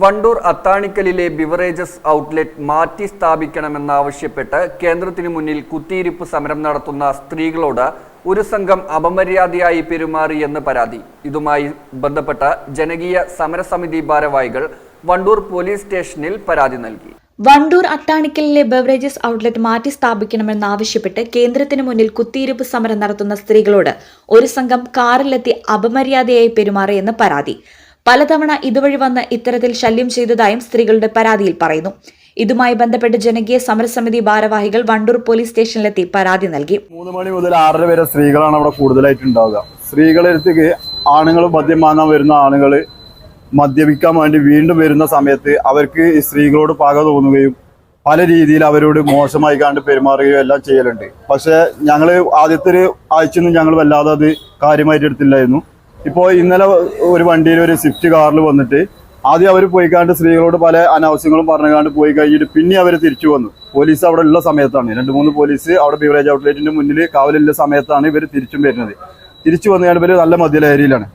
Wandoor അത്താണിക്കലിലെ beverages outlet മാറ്റി സ്ഥാപിക്കണമെന്നാവശ്യപ്പെട്ട് കേന്ദ്രത്തിനു മുന്നിൽ കുത്തിയിരിപ്പ് സമരം നടത്തുന്ന സ്ത്രീകളോട് ഒരു സംഘം അപമര്യാദയായി പെരുമാറിയെന്ന് പരാതി. ഇതുമായി ബന്ധപ്പെട്ട ജനകീയ സമരസമിതി ഭാരവാഹികൾ വണ്ടൂർ പോലീസ് സ്റ്റേഷനിൽ പരാതി നൽകി. വണ്ടൂർ അട്ടാണിക്കലിലെ ബവറേജസ് ഔട്ട്ലെറ്റ് മാറ്റി സ്ഥാപിക്കണമെന്നാവശ്യപ്പെട്ട് കേന്ദ്രത്തിന് മുന്നിൽ കുത്തിയിരിപ്പ് സമരം നടത്തുന്ന സ്ത്രീകളോട് ഒരു സംഘം കാറിലെത്തി അപമര്യാദയായി പെരുമാറിയെന്ന് പരാതി. പലതവണ ഇതുവഴി വന്ന് ഇത്തരത്തിൽ ശല്യം ചെയ്തതായും സ്ത്രീകളുടെ പരാതിയിൽ പറയുന്നു. ഇതുമായി ബന്ധപ്പെട്ട് ജനകീയ സമരസമിതി ഭാരവാഹികൾ വണ്ടൂർ പോലീസ് സ്റ്റേഷനിലെത്തി പരാതി നൽകി. മൂന്ന് മണി മുതൽ ആറര വരെ സ്ത്രീകളാണ് അവിടെ കൂടുതലായിട്ട് ഉണ്ടാവുക സ്ത്രീകളെ അടുത്തേക്ക് ആണുങ്ങൾ മദ്യം വരുന്ന ആണുങ്ങൾ മദ്യപിക്കാൻ വേണ്ടി വീണ്ടും വരുന്ന സമയത്ത് അവർക്ക് സ്ത്രീകളോട് പക തോന്നുകയും പല രീതിയിൽ അവരോട് മോശമായി കണ്ട് പെരുമാറുകയും എല്ലാം ചെയ്യലുണ്ട്. പക്ഷേ ഞങ്ങൾ ആദ്യത്തെ ഒരു ആഴ്ചയൊന്നും ഞങ്ങൾ വല്ലാതെ അത് കാര്യമായിട്ട് എടുത്തില്ലായിരുന്നു. ഇപ്പോൾ ഇന്നലെ ഒരു വണ്ടിയിൽ ഒരു സ്വിഫ്റ്റ് കാറിൽ വന്നിട്ട് ആദ്യം അവർ പോയി കാണ്ട് സ്ത്രീകളോട് പല അനാവശ്യങ്ങളും പറഞ്ഞു പറഞ്ഞുകാണ്ട് പോയി കഴിഞ്ഞിട്ട് പിന്നെ അവർ തിരിച്ചു വന്നു. പോലീസ് അവിടെ ഉള്ള സമയത്താണ്. രണ്ട് മൂന്ന് പോലീസ് അവിടെ ബിവറേജ് ഔട്ട്ലെറ്റിന്റെ മുന്നിൽ കാവലുള്ള സമയത്താണ് ഇവർ തിരിച്ചും വരുന്നത്. തിരിച്ചു വന്നുകൊണ്ട് ഇവർ നല്ല മദ്യലഹരിയിലാണ്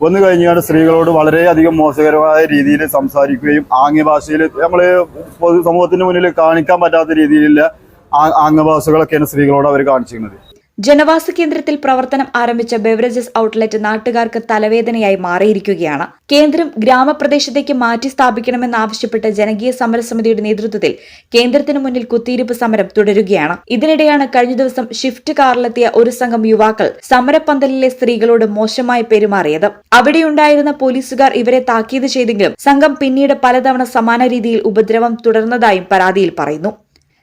വന്നു കഴിഞ്ഞാൽ സ്ത്രീകളോട് വളരെയധികം മോശകരമായ രീതിയിൽ സംസാരിക്കുകയും ആംഗ്യ ഭാഷയിൽ നമ്മൾ സമൂഹത്തിന് മുന്നിൽ കാണിക്കാൻ പറ്റാത്ത രീതിയിലുള്ള ആംഗ്യഭാഷകളൊക്കെയാണ് സ്ത്രീകളോട് അവർ കാണിച്ചിരുന്നത്. ജനവാസ കേന്ദ്രത്തിൽ പ്രവർത്തനം ആരംഭിച്ച ബെവറേജസ് ഔട്ട്ലെറ്റ് നാട്ടുകാർക്ക് തലവേദനയായി മാറിയിരിക്കുകയാണ്. കേന്ദ്രം ഗ്രാമപ്രദേശത്തേക്ക് മാറ്റി സ്ഥാപിക്കണമെന്നാവശ്യപ്പെട്ട് ജനകീയ സമരസമിതിയുടെ നേതൃത്വത്തിൽ കേന്ദ്രത്തിന് മുന്നിൽ കുത്തിയിരിപ്പ് സമരം തുടരുകയാണ്. ഇതിനിടെയാണ് കഴിഞ്ഞ ദിവസം ഷിഫ്റ്റ് കാറിലെത്തിയ ഒരു സംഘം യുവാക്കൾ സമരപ്പന്തലിലെ സ്ത്രീകളോട് മോശമായി പെരുമാറിയത് അവിടെയുണ്ടായിരുന്ന പോലീസുകാർ ഇവരെ താക്കീത് ചെയ്തെങ്കിലും സംഘം പിന്നീട് പലതവണ സമാന രീതിയിൽ ഉപദ്രവം തുടർന്നതായും പരാതിയിൽ പറയുന്നു.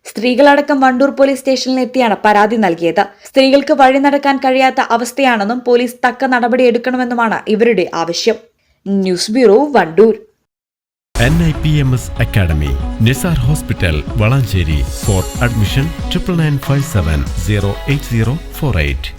സ്ത്രീകളടക്കം വണ്ടൂർ പോലീസ് സ്റ്റേഷനിൽ എത്തിയാണ് പരാതി നൽകിയത്. സ്ത്രീകൾക്ക് വഴി നടക്കാൻ കഴിയാത്ത അവസ്ഥയാണെന്നും പോലീസ് തക്ക നടപടി എടുക്കണമെന്നുമാണ് ഇവരുടെ ആവശ്യം. News bureau Wandoor. N I P M S academy Nisar hospital Valanchery. For admission triple nine five seven zero eight zero four eight